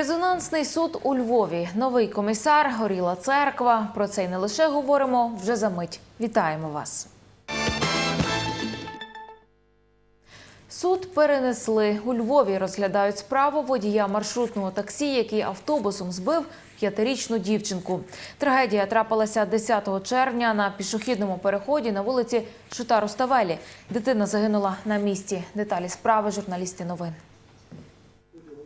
Резонансний суд у Львові. Новий комісар, горіла церква. Про це й не лише говоримо вже за мить. Вітаємо вас. Суд перенесли у Львові. Розглядають справу водія маршрутного таксі, який автобусом збив п'ятирічну дівчинку. Трагедія трапилася 10 червня на пішохідному переході на вулиці Шута Руставелі. Дитина загинула на місці. Деталі справи журналісти новин.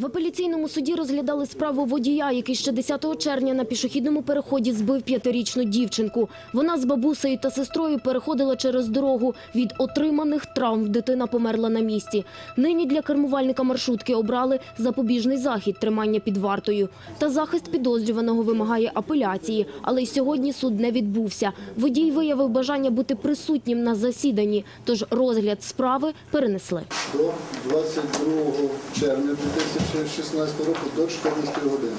В апеляційному суді розглядали справу водія, який ще 10 червня на пішохідному переході збив п'ятирічну дівчинку. Вона з бабусею та сестрою переходила через дорогу. Від отриманих травм дитина померла на місці. Нині для кермувальника маршрутки обрали запобіжний захід тримання під вартою. Та захист підозрюваного вимагає апеляції. Але й сьогодні суд не відбувся. Водій виявив бажання бути присутнім на засіданні, тож розгляд справи перенесли. до 22 червня 2016 року до 14 години.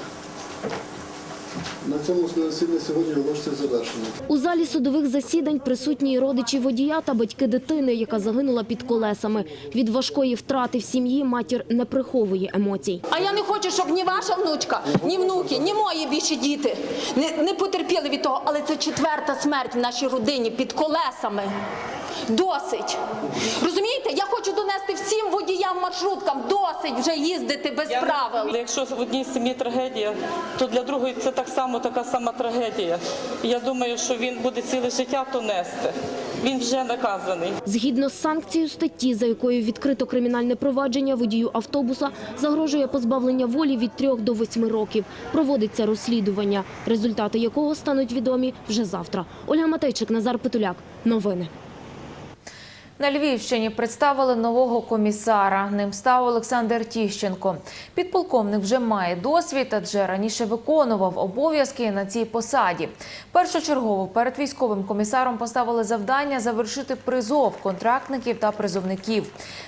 На цьому засідання сьогодні оголошується завершено. У залі судових засідань присутні родичі водія та батьки дитини, яка загинула під колесами. Від важкої втрати в сім'ї матір не приховує емоцій. А я не хочу, щоб ні ваша внучка, ні внуки, ні мої більші діти не, не потерпіли від того. Але це четверта смерть в нашій родині під колесами. Досить. Розумієте, я хочу донести всім водіям маршруткам, досить вже їздити без правил. Але Якщо в одній сім'ї трагедія, то для другої це так само така сама трагедія. Я думаю, що він буде ціле життя то нести. Він вже наказаний. Згідно з санкцією статті, за якою відкрито кримінальне провадження водію автобуса, загрожує позбавлення волі від 3 до 8 років. Проводиться розслідування, результати якого стануть відомі вже завтра. Ольга Матейчик, Назар Петуляк. Новини. На Львівщині представили нового комісара. Ним став Олександр Тіщенко. Підполковник вже має досвід, адже раніше виконував обов'язки на цій посаді. Першочергово перед військовим комісаром поставили завдання завершити призов контрактників та призовників.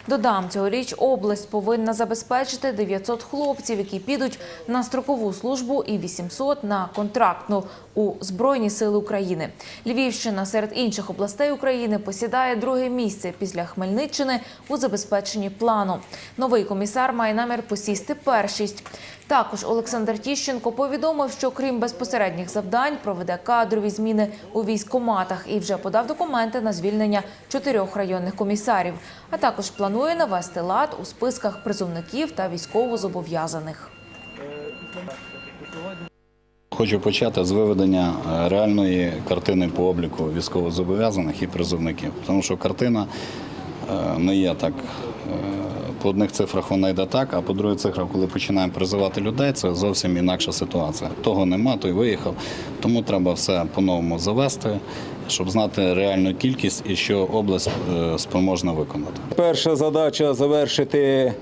Додам, цьогоріч область повинна забезпечити 900 хлопців, які підуть на строкову службу, і 800 на контрактну у Збройні Сили України. Львівщина серед інших областей України посідає друге місце після Хмельниччини у забезпеченні плану. Новий комісар має намір посісти першість. Також Олександр Тіщенко повідомив, що крім безпосередніх завдань проведе кадрові зміни у військкоматах і вже подав документи на звільнення чотирьох районних комісарів. А також планує навести лад у списках призовників та військовозобов'язаних. Хочу почати з виведення е, реальної картини по обліку військовозобов'язаних і призовників, тому що картина е, не є так. е, По одних цифрах вона йде так, а по других цифрах, коли починаємо призивати людей, це зовсім інакша ситуація. Того нема, той виїхав. Тому треба все по-новому завести, щоб знати реальну кількість і що область спроможна виконати. Перша задача завершити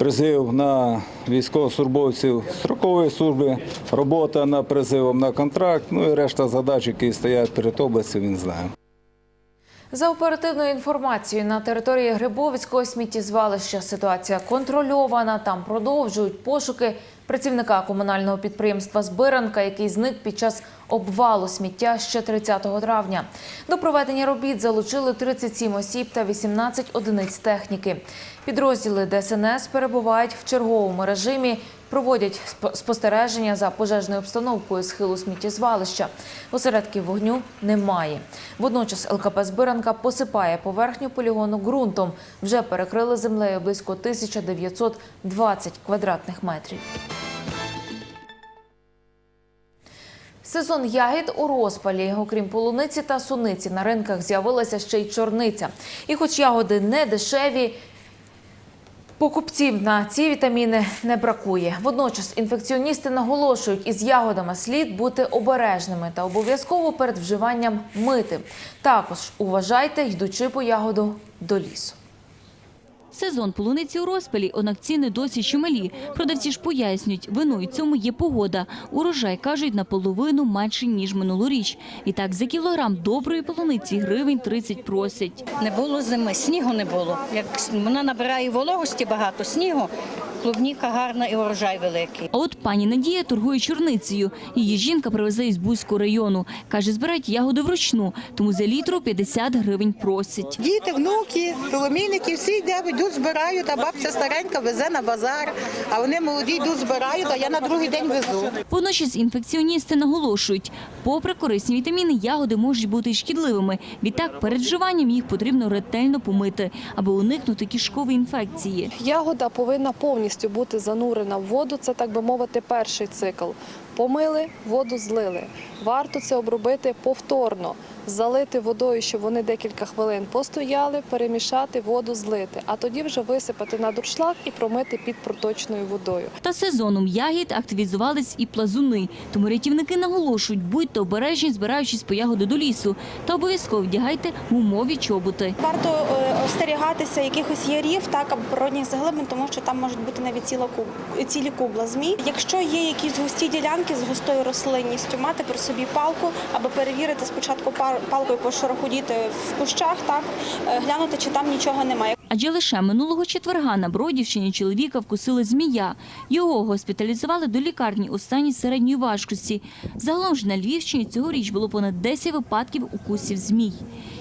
призив на військовослужбовців строкової служби, робота над призивом на контракт, ну і решта задач, які стоять перед областю, він знає. За оперативною інформацією, на території Грибовицького сміттєзвалища ситуація контрольована. Там продовжують пошуки працівника комунального підприємства Збиранка, який зник під час обвалу сміття ще 30 травня. До проведення робіт залучили 37 осіб та 18 одиниць техніки. Підрозділи ДСНС перебувають в черговому режимі. Проводять спо- спостереження за пожежною обстановкою схилу сміттєзвалища. Осередків вогню немає. Водночас ЛКП «Збиранка» посипає поверхню полігону ґрунтом. Вже перекрили землею близько 1920 квадратних метрів. Сезон ягід у розпалі. Окрім полуниці та суниці, на ринках з'явилася ще й чорниця. І хоч ягоди не дешеві, Покупців на ці вітаміни не бракує. Водночас інфекціоністи наголошують, із ягодами слід бути обережними та обов'язково перед вживанням мити. Також уважайте, йдучи по ягоду до лісу. Сезон полуниці у розпалі, однак ціни досі чималі. Продавці ж пояснюють, виною цьому є погода. Урожай, кажуть, наполовину менше ніж минулоріч. І так за кілограм доброї полуниці гривень 30 просять. Не було зими, снігу не було. Як вона набирає вологості багато снігу, клубніка гарна і урожай великий. А от пані Надія торгує чорницею. Її жінка привезе із Бузького району. Каже, збирають ягоди вручну, тому за літру 50 гривень просить. Діти, внуки, племінники, всі йдуть, йдуть, збирають, а бабця старенька везе на базар, а вони молоді йдуть, збирають, а я на другий день везу. Водночас інфекціоністи наголошують, попри корисні вітаміни, ягоди можуть бути шкідливими. Відтак, перед вживанням їх потрібно ретельно помити, аби уникнути кишкової інфекції. Ягода повинна повністю бути занурена в воду. Це так би мовити, перший цикл. Помили, воду злили. Варто це обробити повторно, залити водою, щоб вони декілька хвилин постояли, перемішати, воду злити, а тоді вже висипати на дуршлаг і промити під проточною водою. Та сезоном ягід активізувались і плазуни. Тому рятівники наголошують, будьте обережні, збираючись по ягоди до лісу. Та обов'язково вдягайте гумові чоботи. Варто е, остерігатися якихось ярів, так або природних заглибин, тому що там можуть бути навіть ціла куб- цілі кубла змій. Якщо є якісь густі ділянки з густою рослинністю, мати при собі палку, аби перевірити спочатку пар- палкою пошарохудіти в кущах, так е, глянути, чи там нічого немає. Адже лише минулого четверга на Бродівщині чоловіка вкусили змія. Його госпіталізували до лікарні у стані середньої важкості. Загалом ж на Львівщині цьогоріч було понад 10 випадків укусів змій.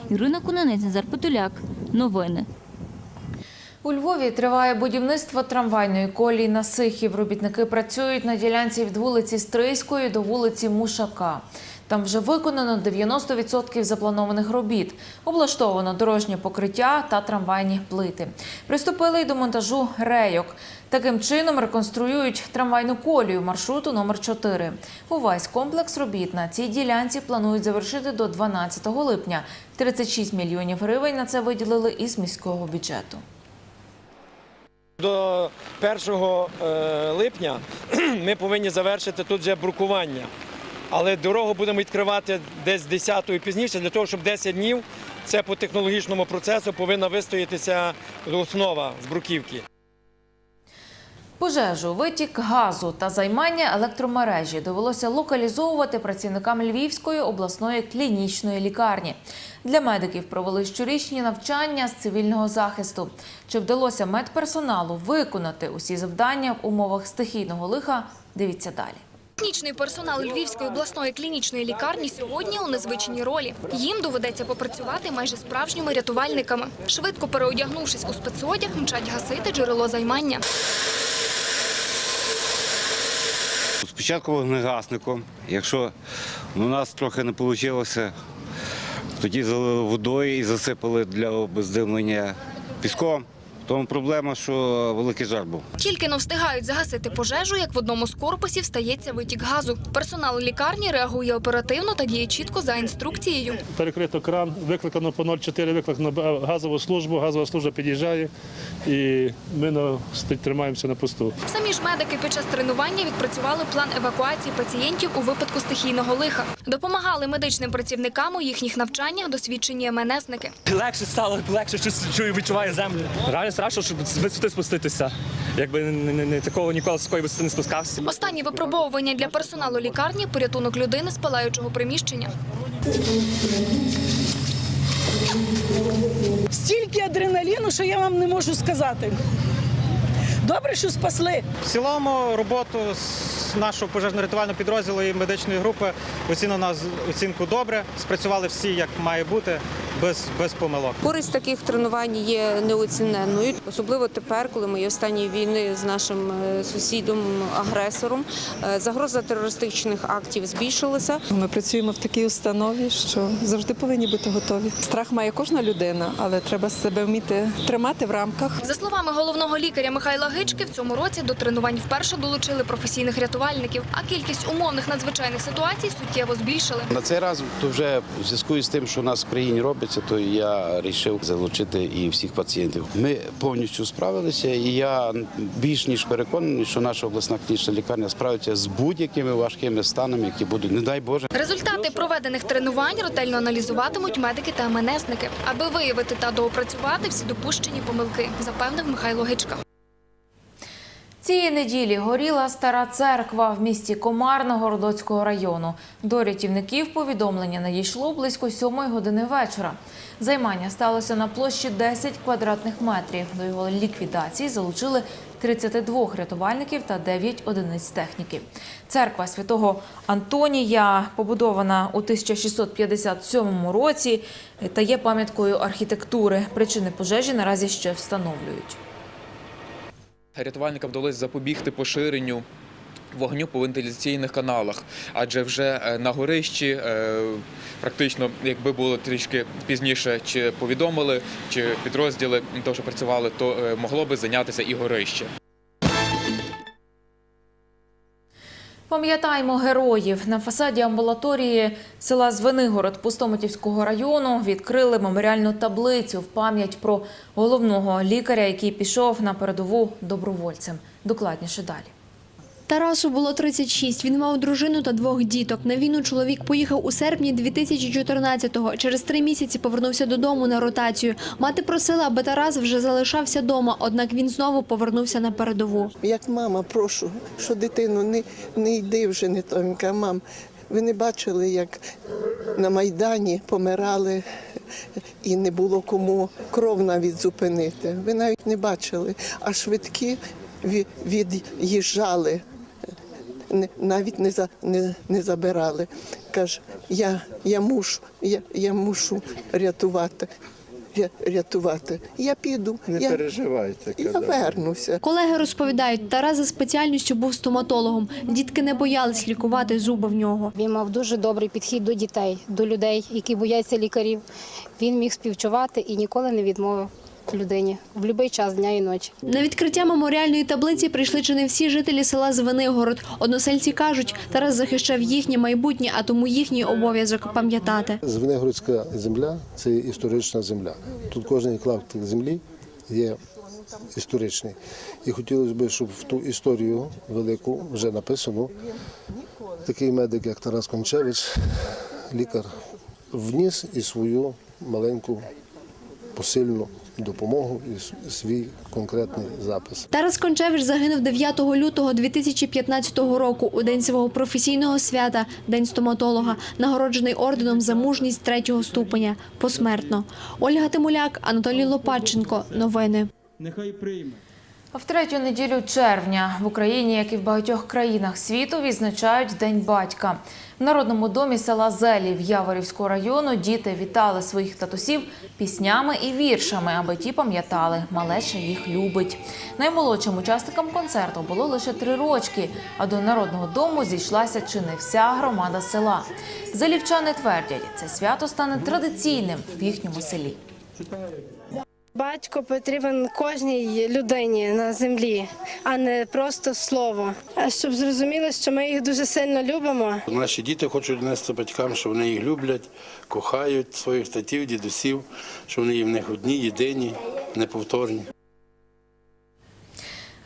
Ірина Кунанець, Назар Потуляк. Новини. У Львові триває будівництво трамвайної колії на Сихів. Робітники працюють на ділянці від вулиці Стрийської до вулиці Мушака. Там вже виконано 90% запланованих робіт. Облаштовано дорожнє покриття та трамвайні плити. Приступили й до монтажу рейок. Таким чином реконструюють трамвайну колію маршруту номер 4 Увесь комплекс робіт на цій ділянці планують завершити до 12 липня. 36 мільйонів гривень на це виділили із міського бюджету. До 1 е, липня ми повинні завершити тут вже брукування. Але дорогу будемо відкривати десь 10 і пізніше, для того, щоб 10 днів це по технологічному процесу повинна вистоятися основа з бруківки. Пожежу, витік газу та займання електромережі довелося локалізовувати працівникам Львівської обласної клінічної лікарні. Для медиків провели щорічні навчання з цивільного захисту. Чи вдалося медперсоналу виконати усі завдання в умовах стихійного лиха? Дивіться далі. Технічний персонал Львівської обласної клінічної лікарні сьогодні у незвичній ролі. Їм доведеться попрацювати майже справжніми рятувальниками. Швидко переодягнувшись у спецодяг, мчать гасити джерело займання. Спочатку вогнегасником. Якщо у нас трохи не вийшло, тоді залили водою і засипали для обездимлення піском. Тому проблема, що великий жар був. Тільки но встигають загасити пожежу, як в одному з корпусів стається витік газу. Персонал лікарні реагує оперативно та діє чітко за інструкцією. Перекрито кран, викликано по 04, викликано газову службу, газова служба під'їжджає і ми на, тримаємося на посту. Самі ж медики під час тренування відпрацювали план евакуації пацієнтів у випадку стихійного лиха. Допомагали медичним працівникам у їхніх навчаннях досвідчені МНСники. Легше стало, легше чую, відчуваю землю. Реально страшно, щоб з висоти спуститися. Якби не, не, не такого ніколи з такої висоти не спускався. Останні випробовування для персоналу лікарні – порятунок людини з палаючого приміщення. Стільки адреналіну, що я вам не можу сказати. Добре, що спасли. В цілому роботу з нашого пожежно-рятувального підрозділу і медичної групи оцінено з оцінку добре. Спрацювали всі як має бути, без, без помилок. Користь таких тренувань є неоціненною, особливо тепер, коли ми є в стані війни з нашим е, сусідом-агресором. Е, Загроза терористичних актів збільшилася. Ми працюємо в такій установі, що завжди повинні бути готові. Страх має кожна людина, але треба себе вміти тримати в рамках. За словами головного лікаря Михайла Гички, в цьому році до тренувань вперше долучили професійних рятувальників, а кількість умовних надзвичайних ситуацій суттєво збільшили. На цей раз то вже в зв'язку з тим, що у нас в країні робиться, то я вирішив залучити і всіх пацієнтів. Ми повністю справилися, і я більш ніж переконаний, що наша обласна клінічна лікарня справиться з будь-якими важкими станами, які будуть, не дай Боже. Результати проведених тренувань ретельно аналізуватимуть медики та МНСники, аби виявити та доопрацювати всі допущені помилки, запевнив Михайло Гичка. Цієї неділі горіла стара церква в місті Комарна Городоцького району. До рятівників повідомлення надійшло близько сьомої години вечора. Займання сталося на площі 10 квадратних метрів. До його ліквідації залучили 32 рятувальників та 9 одиниць техніки. Церква святого Антонія побудована у 1657 році та є пам'яткою архітектури. Причини пожежі наразі ще встановлюють. Рятувальникам вдалося запобігти поширенню вогню по вентиляційних каналах, адже вже е, на горищі е, практично, якби було трішки пізніше, чи повідомили, чи підрозділи того, що працювали, то е, могло би зайнятися і горище. Пам'ятаємо героїв. На фасаді амбулаторії села Звенигород Пустомитівського району відкрили меморіальну таблицю в пам'ять про головного лікаря, який пішов на передову добровольцем. Докладніше далі. Тарасу було 36. Він мав дружину та двох діток. На війну чоловік поїхав у серпні 2014-го. Через три місяці повернувся додому на ротацію. Мати просила, аби Тарас вже залишався дома, однак він знову повернувся на передову. Як мама, прошу, що дитину не, не йди вже не тонька. Мам, ви не бачили, як на Майдані помирали і не було кому кров навіть зупинити. Ви навіть не бачили, а швидкі від'їжджали. Не- Навіть не, за, не, не забирали. Каже, я, я мушу, я, я мушу рятувати. Рятувати. Я піду. Не я, переживайте. Я вернуся. Колеги розповідають, Тарас за спеціальністю був стоматологом. Дітки не боялись лікувати зуби в нього. Він мав дуже добрий підхід до дітей, до людей, які бояться лікарів. Він міг співчувати і ніколи не відмовив людині в будь-який час дня і ночі. На відкриття меморіальної таблиці прийшли чи не всі жителі села Звенигород. Односельці кажуть, Тарас захищав їхнє майбутнє, а тому їхній обов'язок пам'ятати. Звенигородська земля це історична земля. Тут кожен клаптик землі є історичний. І хотілося б, щоб в ту історію велику вже написану такий медик, як Тарас Кончевич, лікар, вніс і свою маленьку посильну допомогу і свій конкретний запис. Тарас Кончевич загинув 9 лютого 2015 року у день свого професійного свята, день стоматолога, нагороджений орденом за мужність третього ступеня посмертно. Ольга Тимуляк, Анатолій Лопатченко. Новини. Нехай прийме. В третю неділю червня в Україні, як і в багатьох країнах світу, відзначають День батька. В Народному домі села Зелів Яворівського району діти вітали своїх татусів піснями і віршами, аби ті пам'ятали, малеча їх любить. Наймолодшим учасникам концерту було лише три рочки, а до народного дому зійшлася чи не вся громада села. Залівчани твердять, це свято стане традиційним в їхньому селі. Батько потрібен кожній людині на землі, а не просто слово. А щоб зрозуміли, що ми їх дуже сильно любимо. Наші діти хочуть донести батькам, що вони їх люблять, кохають своїх татів, дідусів, що вони в них одні, єдині, неповторні.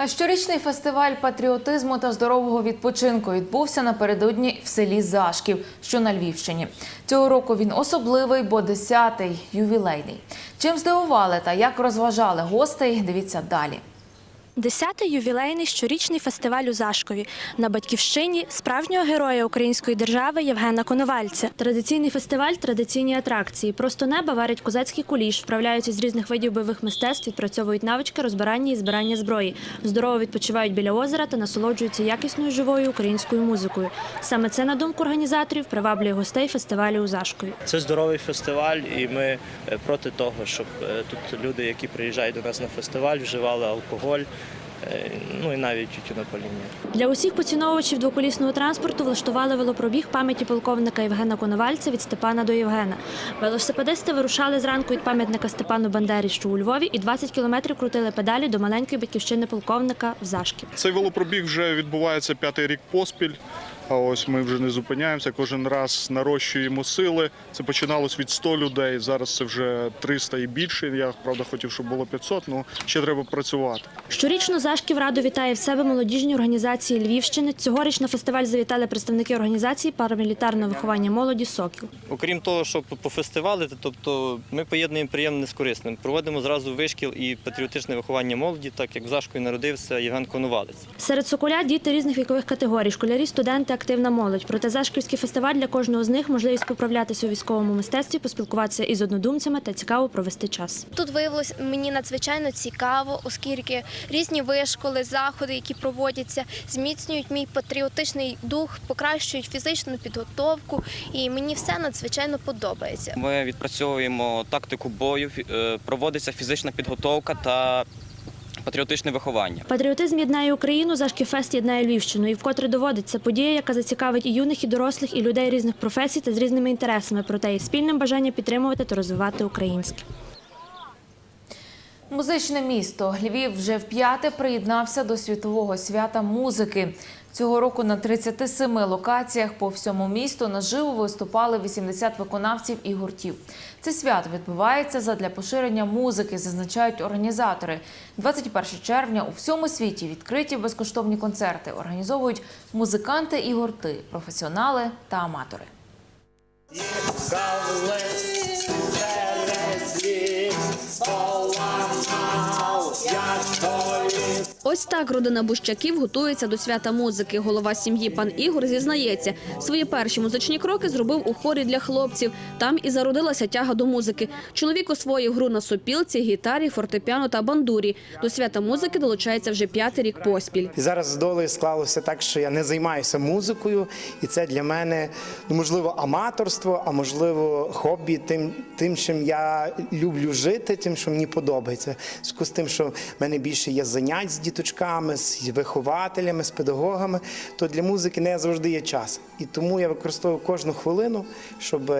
А щорічний фестиваль патріотизму та здорового відпочинку відбувся напередодні в селі Зашків, що на Львівщині. Цього року він особливий, бо 10-й, ювілейний. Чим здивували та як розважали гостей, дивіться далі. Десятий ювілейний щорічний фестиваль у Зашкові на батьківщині справжнього героя української держави Євгена Коновальця. Традиційний фестиваль, традиційні атракції. Просто неба варять козацький куліш, вправляються з різних видів бойових мистецтв, відпрацьовують навички розбирання і збирання зброї. Здорово відпочивають біля озера та насолоджуються якісною живою українською музикою. Саме це, на думку організаторів, приваблює гостей фестивалю у Зашкові. Це здоровий фестиваль, і ми е, проти того, щоб е, тут люди, які приїжджають до нас на фестиваль, вживали алкоголь, ну і навіть тютюнопаління. Для усіх поціновувачів двоколісного транспорту влаштували велопробіг пам'яті полковника Євгена Коновальця від Степана до Євгена. Велосипедисти вирушали зранку від пам'ятника Степану Бандері, що у Львові, і 20 кілометрів крутили педалі до маленької батьківщини полковника в Зашків. Цей велопробіг вже відбувається п'ятий рік поспіль. А ось ми вже не зупиняємося. Кожен раз нарощуємо сили. Це починалось від 100 людей. Зараз це вже 300 і більше. Я правда хотів, щоб було 500, але ще треба працювати. Щорічно Зашків Раду вітає в себе молодіжні організації Львівщини. Цьогоріч на фестиваль завітали представники організації парамілітарного виховання молоді «Сокіл». Окрім того, щоб пофестивалити, тобто ми поєднуємо приємне з корисним. Проводимо зразу вишкіл і патріотичне виховання молоді, так як в Зашкові народився Євген Коновалець. Серед соколя діти різних вікових категорій, школярі, студенти, активна молодь. Проте Зашківський фестиваль для кожного з них можливість поправлятися у військовому мистецтві, поспілкуватися із однодумцями та цікаво провести час. Тут виявилось мені надзвичайно цікаво, оскільки різні вишколи, заходи, які проводяться, зміцнюють мій патріотичний дух, покращують фізичну підготовку, і мені все надзвичайно подобається. Ми відпрацьовуємо тактику бою, е, проводиться фізична підготовка та патріотичне виховання. Патріотизм єднає Україну, зашкіфест єднає Львівщину. І вкотре доводиться подія, яка зацікавить і юних, і дорослих, і людей різних професій та з різними інтересами, проте і спільним бажанням підтримувати та розвивати українське. Музичне місто Львів вже вп'яте приєднався до світового свята музики. Цього року на 37 локаціях по всьому місту наживо виступали 80 виконавців і гуртів. Це свято відбувається задля поширення музики, зазначають організатори. 21 червня у всьому світі відкриті безкоштовні концерти організовують музиканти і гурти, професіонали та аматори. Ось так родина Бущаків готується до свята музики. Голова сім'ї пан Ігор зізнається, свої перші музичні кроки зробив у хорі для хлопців. Там і зародилася тяга до музики. Чоловік освоїв гру на сопілці, гітарі, фортепіано та бандурі. До свята музики долучається вже п'ятий рік поспіль. Зараз з долею склалося так, що я не займаюся музикою, і це для мене ну, можливо аматорство, а можливо хобі, тим, тим, чим я люблю жити, тим, що мені подобається. З тим, що в мене більше є занять з діточками, з вихователями, з педагогами, то для музики не завжди є час. І тому я використовую кожну хвилину, щоб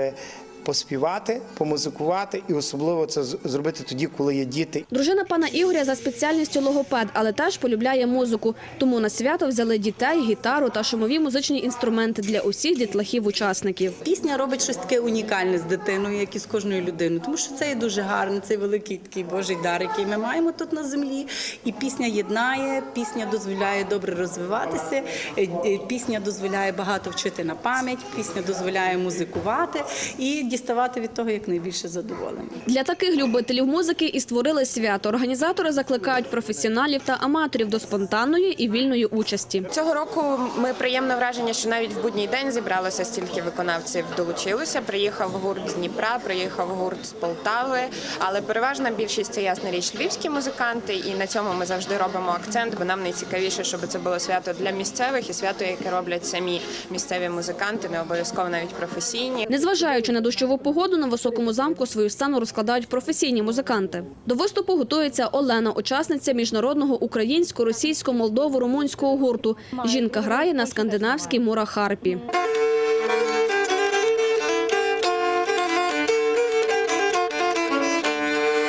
поспівати, помузикувати, і особливо це зробити тоді, коли є діти. Дружина пана Ігоря за спеціальністю логопед, але теж полюбляє музику. Тому на свято взяли дітей, гітару та шумові музичні інструменти для усіх дітлахів-учасників. Пісня робить щось таке унікальне з дитиною, як і з кожною людиною, тому що це є дуже гарно, це великий такий Божий дар, який ми маємо тут на землі. І пісня єднає, пісня дозволяє добре розвиватися, е, е, пісня дозволяє багато вчити на пам'ять, пісня дозволяє музикувати і діставати від того якнайбільше задоволення. Для таких любителів музики і створили свято. Організатори закликають професіоналів та аматорів до спонтанної і вільної участі. Цього року ми приємне враження, що навіть в будній день зібралося стільки виконавців, долучилося. Приїхав гурт з Дніпра, приїхав гурт з Полтави, але переважна більшість це ясна річ львівські музиканти, і на цьому ми завжди робимо акцент, бо нам найцікавіше, щоб це було свято для місцевих і свято, яке роблять самі місцеві музиканти, не обов'язково навіть професійні. Незважаючи на дощову погоду, на високому замку свою сцену розкладають професійні музиканти. До виступу готується Олена, учасниця міжнародного українсько-російсько-молдово-румунського гурту. Жінка грає на скандинавській мурахарпі.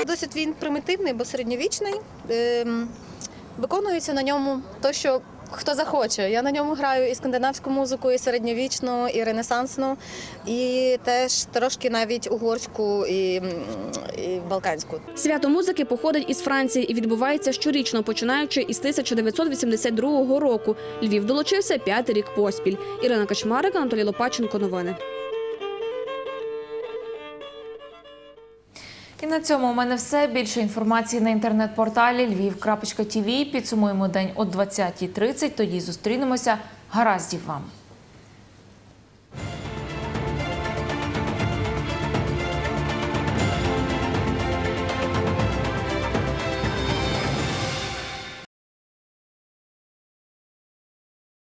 Досить він примітивний, бо середньовічний. Ем, Виконується на ньому то, що хто захоче. Я на ньому граю і скандинавську музику, і середньовічну, і ренесансну, і теж трошки навіть угорську і, і балканську. Свято музики походить із Франції і відбувається щорічно, починаючи із 1982 року. Львів долучився п'ятий рік поспіль. Ірина Качмарик, Анатолій Лопаченко. Новини. І на цьому у мене все. Більше інформації на інтернет-порталі lviv.tv. Підсумуємо день о 20.30. Тоді зустрінемося. Гараздів вам!